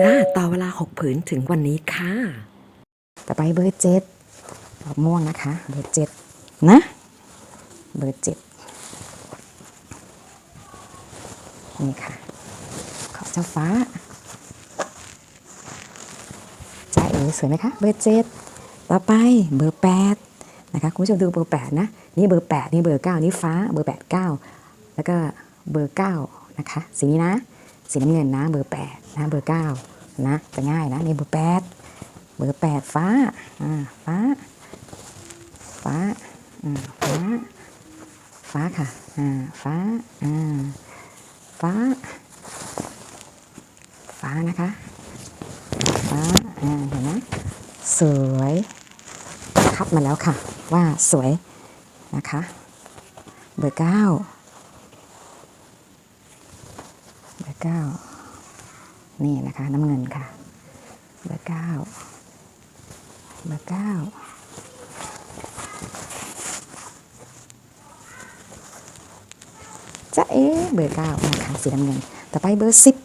จ้าต่อเวลา 6 ผืนถึงวันนี้ค่ะ ต่อไปเบอร์เจ็ดดอกม่วงนะคะ เบอร์เจ็ดนะ เบอร์เจ็ดนี่ค่ะ ขอเจ้าฟ้าจ้าเอ๋สวยไหมคะ เบอร์เจ็ดต่อไปเบอร์แปดนะคะคุณผู้ชมดูเบอร์แปดนะ นี่เบอร์แปดนี่เบอร์เก้านี่ฟ้า เบอร์แปดเก้าแล้วก็เบอร์เก้านะคะ สีนี้นะ สีน้ำเงินนะเบอร์แปดนะเบอร์เก้านะจะง่ายนะนี่เบอร์แปดเบอร์แปดฟ้าอ่าฟ้า ฟ้าอ่าฟ้า ฟ้าค่ะอ่าฟ้าอ่าฟ้า ฟ้านะคะฟ้าอ่าเห็นไหมสวยคัดมาแล้วค่ะ ว่าสวยนะคะ เบอร์เก้า เบอร์เก้านี่นะคะน้ำเงินค่ะ เบอร์เก้าเบอร์เก้าจะเอ๊เบอร์เก้านะคะสีน้ำเงิน ต่อไปเบอร์สิบ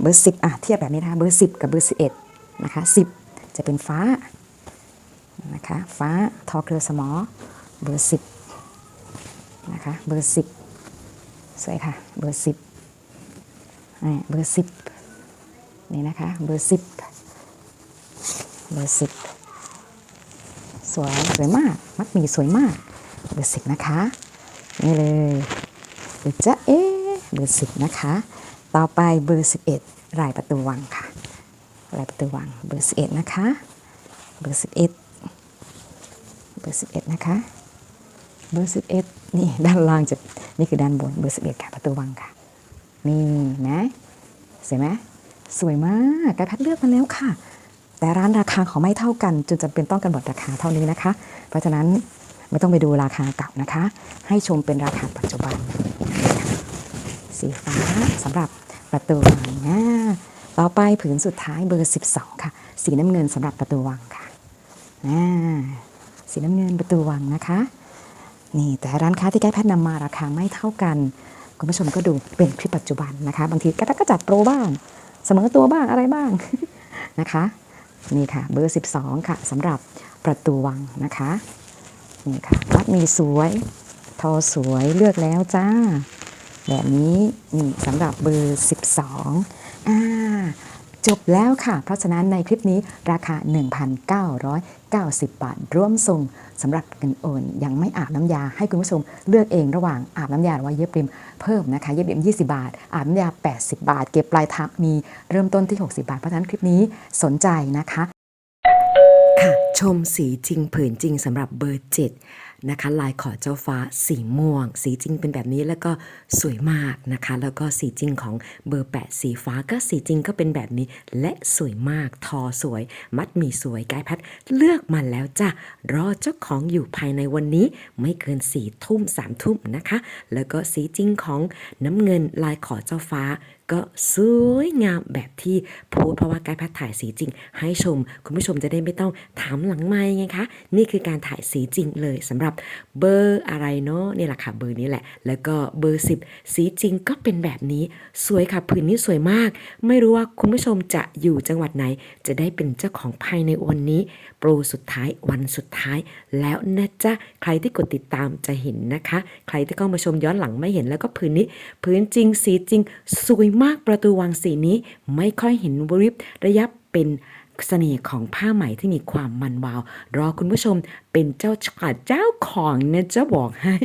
เบอร์สิบอะเทียบแบบนี้นะคะเบอร์สิบกับเบอร์สิบเอ็ดนะคะสิบจะเป็นฟ้านะคะฟ้าทอเครือสมอเบอร์สิบนะคะเบอร์สิบสวยค่ะ เบอร์สิบ เบอร์สิบนี่นะคะเบอร์สิบเบอร์สิบสวยสวยมากมัดหมีสวยมากเบอร์สิบนะคะนี่เลยเบอร์จะเอเบอร์สิบนะคะต่อไปเบอร์สิบเอ็ดลายประตูวังค่ะลายประตูวังเบอร์สิบเอ็ดนะคะเบอร์สิบเอ็ดเบอร์สิบเอ็ดนะคะเบอร์สิบเอ็ดนี่ด้านล่างจะนี่คือด้านบนเบอร์สิบเอ็ดค่ะประตูวังค่ะ นี่นะสวยไหมสวยมากกายพัดเลือกมาแล้วค่ะ แต่ร้านราคาของไม่เท่ากันจนจำเป็นต้องกำหนดราคาเท่านี้นะคะ เพราะฉะนั้นไม่ต้องไปดูราคาเก่านะคะ ให้ชมเป็นราคาปัจจุบัน สีฟ้าสำหรับประตูวังนะต่อไปผืนสุดท้ายเบอร์ 12 ค่ะ สีน้ำเงินสำหรับประตูวังค่ะอ่าสีน้ำเงินประตูวังนะคะ นี่แต่ร้านค้าที่ใกล้แพทย์นำมาราคาไม่เท่ากัน คุณผู้ชมก็ดูเป็นคลิปปัจจุบันนะคะ บางทีกระตักก็จัดโปรบ้าง เสมอตัวบ้างอะไรบ้างนะคะนี่ค่ะเบอร์ 12 ค่ะสำหรับประตูวังนะคะนี่ค่ะวัดมีสวย ทอสวยเลือกแล้วจ้า แบบนี้นี่สำหรับเบอร์ 12อ่า จบแล้วค่ะ เพราะฉะนั้นในคลิปนี้ราคา 1,990 บาท ร่วมส่งสำหรับเงินโอน ยังไม่อาบน้ำยาให้คุณผู้ชมเลือกเองระหว่างอาบน้ำยาหรือว่าเย็บริมเพิ่มนะคะเย็บริม 20 บาท อาบน้ำยา 80 บาท เก็บปลายทางมีเริ่มต้นที่ 60 บาท เพราะฉะนั้นคลิปนี้สนใจนะคะค่ะ ชมสีจริงผืนจริงสำหรับเบอร์7นะคะลายขอเจ้าฟ้าสีม่วง สีจริงเป็นแบบนี้แล้วก็สวยมากนะคะ แล้วก็สีจริงของเบอร์ 8 สีฟ้าก็สีจริงก็เป็นแบบนี้ และสวยมากทอสวย มัดหมีสวยกายพัดเลือกมาแล้วจ้ะรอเจ้าของอยู่ภายในวันนี้ ไม่เกินสี่ทุ่มสามทุ่มนะคะ แล้วก็สีจริงของน้ำเงินลายขอเจ้าฟ้าก็สวยงามแบบที่โพสต์เพราะว่ากด์พัดถ่ายสีจริง ให้ชม คุณผู้ชมจะได้ไม่ต้องถามหลังไม้ไงคะ นี่คือการถ่ายสีจริงเลยสำหรับเบอร์อะไรเนาะนี่แหละค่ะเบอร์นี้แหละ แล้วก็เบอร์ 10 สีจริงก็เป็นแบบนี้ สวยค่ะผืนนี้สวยมาก ไม่รู้ว่าคุณผู้ชมจะอยู่จังหวัดไหน จะได้เป็นเจ้าของภายในวันนี้ โปรสุดท้ายวันสุดท้าย แล้วนะจ๊ะใครที่กดติดตามจะเห็นนะคะ ใครที่เข้ามาชมย้อนหลังไม่เห็นแล้วก็ผืนนี้ผืนจริงสีจริงสวยมากประตูวังสีนี้ ไม่ค่อยเห็นวริบระยับเป็น เสน่ห์ของผ้าไหมที่มีความมันวาว รอคุณผู้ชมเป็นเจ้าชาเจ้าของนะจะบอกให้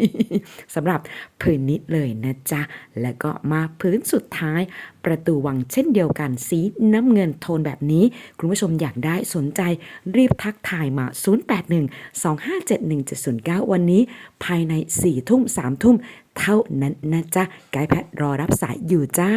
สำหรับผืนนี้เลยนะจ๊ะ แล้วก็มาพื้นสุดท้าย ประตูวังเช่นเดียวกันสีน้ำเงินโทนแบบนี้ คุณผู้ชมอยากได้สนใจรีบทักทายมา 0812571709 วันนี้ ภายใน 4 ทุ่ม 3 ทุ่ม เท่านั้นนะจ๊ะ ไกด์แพทรอรับสายอยู่จ้า